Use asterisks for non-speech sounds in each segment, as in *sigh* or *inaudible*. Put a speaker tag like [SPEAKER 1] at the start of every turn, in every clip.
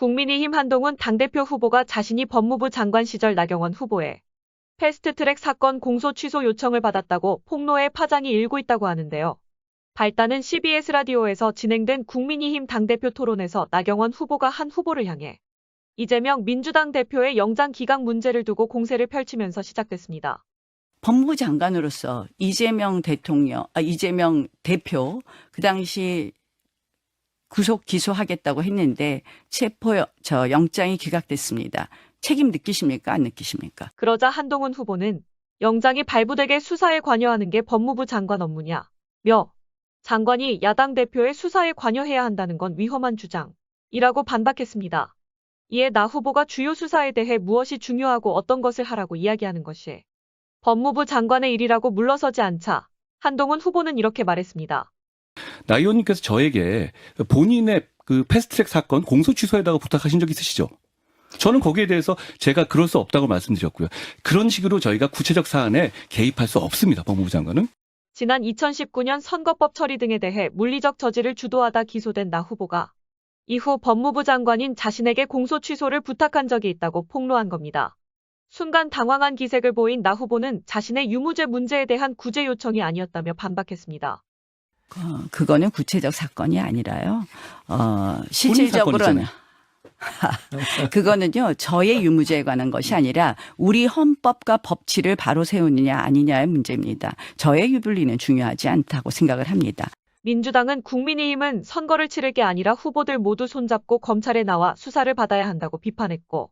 [SPEAKER 1] 국민의힘 한동훈 당대표 후보가 자신이 법무부 장관 시절 나경원 후보의 패스트트랙 사건 공소 취소 요청을 받았다고 폭로의 파장이 일고 있다고 하는데요. 발단은 CBS 라디오에서 진행된 국민의힘 당대표 토론에서 나경원 후보가 한 후보를 향해 이재명 민주당 대표의 영장 기각 문제를 두고 공세를 펼치면서 시작됐습니다.
[SPEAKER 2] 법무부 장관으로서 이재명 대통령, 아, 이재명 대표 그 당시 구속 기소하겠다고 했는데 체포 여- 저 영장이 기각됐습니다. 책임 느끼십니까? 안 느끼십니까?
[SPEAKER 1] 그러자 한동훈 후보는 영장이 발부되게 수사에 관여하는 게 법무부 장관 업무냐. 며 장관이 야당 대표의 수사에 관여해야 한다는 건 위험한 주장이라고 반박했습니다. 이에 나 후보가 주요 수사에 대해 무엇이 중요하고 어떤 것을 하라고 이야기하는 것이 법무부 장관의 일이라고 물러서지 않자 한동훈 후보는 이렇게 말했습니다.
[SPEAKER 3] 나 의원님께서 저에게 본인의 그 패스트트랙 사건 공소 취소에다가 부탁하신 적 있으시죠? 저는 거기에 대해서 제가 그럴 수 없다고 말씀드렸고요. 그런 식으로 저희가 구체적 사안에 개입할 수 없습니다. 법무부 장관은.
[SPEAKER 1] 지난 2019년 선거법 처리 등에 대해 물리적 저지를 주도하다 기소된 나 후보가 이후 법무부 장관인 자신에게 공소 취소를 부탁한 적이 있다고 폭로한 겁니다. 순간 당황한 기색을 보인 나 후보는 자신의 유무죄 문제에 대한 구제 요청이 아니었다며 반박했습니다.
[SPEAKER 2] 어, 그거는 구체적 사건이 아니라요. 어, 실질적으로는. *laughs* 그거는요, 저의 유무죄에 관한 것이 아니라 우리 헌법과 법치를 바로 세우느냐 아니냐의 문제입니다. 저의 유불리는 중요하지 않다고 생각을 합니다.
[SPEAKER 1] 민주당은 국민의힘은 선거를 치를 게 아니라 후보들 모두 손잡고 검찰에 나와 수사를 받아야 한다고 비판했고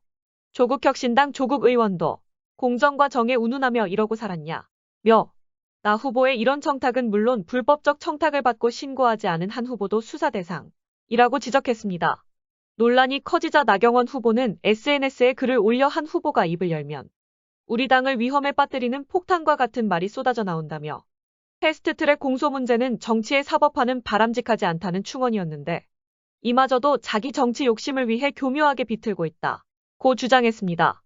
[SPEAKER 1] 조국 혁신당 조국 의원도 공정과 정에 운운하며 이러고 살았냐 며 나 후보의 이런 청탁은 물론 불법적 청탁을 받고 신고하지 않은 한 후보도 수사 대상이라고 지적했습니다. 논란이 커지자 나경원 후보는 SNS에 글을 올려 한 후보가 입을 열면 우리 당을 위험에 빠뜨리는 폭탄과 같은 말이 쏟아져 나온다며 패스트트랙 공소 문제는 정치의 사법화는 바람직하지 않다는 충언이었는데 이마저도 자기 정치 욕심을 위해 교묘하게 비틀고 있다. 고 주장했습니다.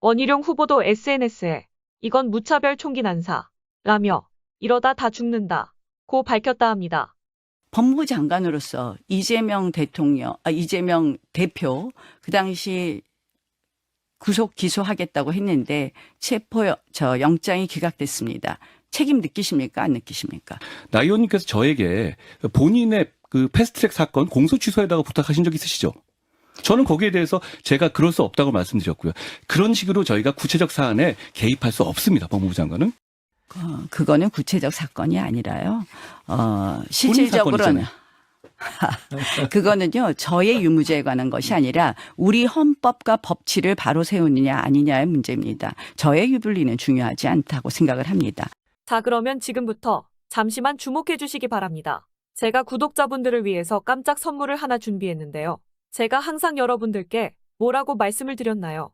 [SPEAKER 1] 원희룡 후보도 SNS에 이건 무차별 총기 난사 라며 이러다 다 죽는다. 고 밝혔다 합니다.
[SPEAKER 2] 법무부 장관으로서 이재명 대통령, 아, 이재명 대표 그 당시 구속 기소하겠다고 했는데 체포 여- 저 영장이 기각됐습니다. 책임 느끼십니까? 안 느끼십니까?
[SPEAKER 3] 나 의원님께서 저에게 본인의 그 패스트트랙 사건 공소 취소에다가 부탁하신 적 있으시죠? 저는 거기에 대해서 제가 그럴 수 없다고 말씀드렸고요. 그런 식으로 저희가 구체적 사안에 개입할 수 없습니다. 법무부 장관은.
[SPEAKER 2] 어, 그거는 구체적 사건이 아니라요. 어, 실질적으로는. *laughs* 그거는요, 저의 유무죄에 관한 것이 아니라 우리 헌법과 법치를 바로 세우느냐 아니냐의 문제입니다. 저의 유불리는 중요하지 않다고 생각을 합니다.
[SPEAKER 1] 자, 그러면 지금부터 잠시만 주목해 주시기 바랍니다. 제가 구독자분들을 위해서 깜짝 선물을 하나 준비했는데요. 제가 항상 여러분들께 뭐라고 말씀을 드렸나요?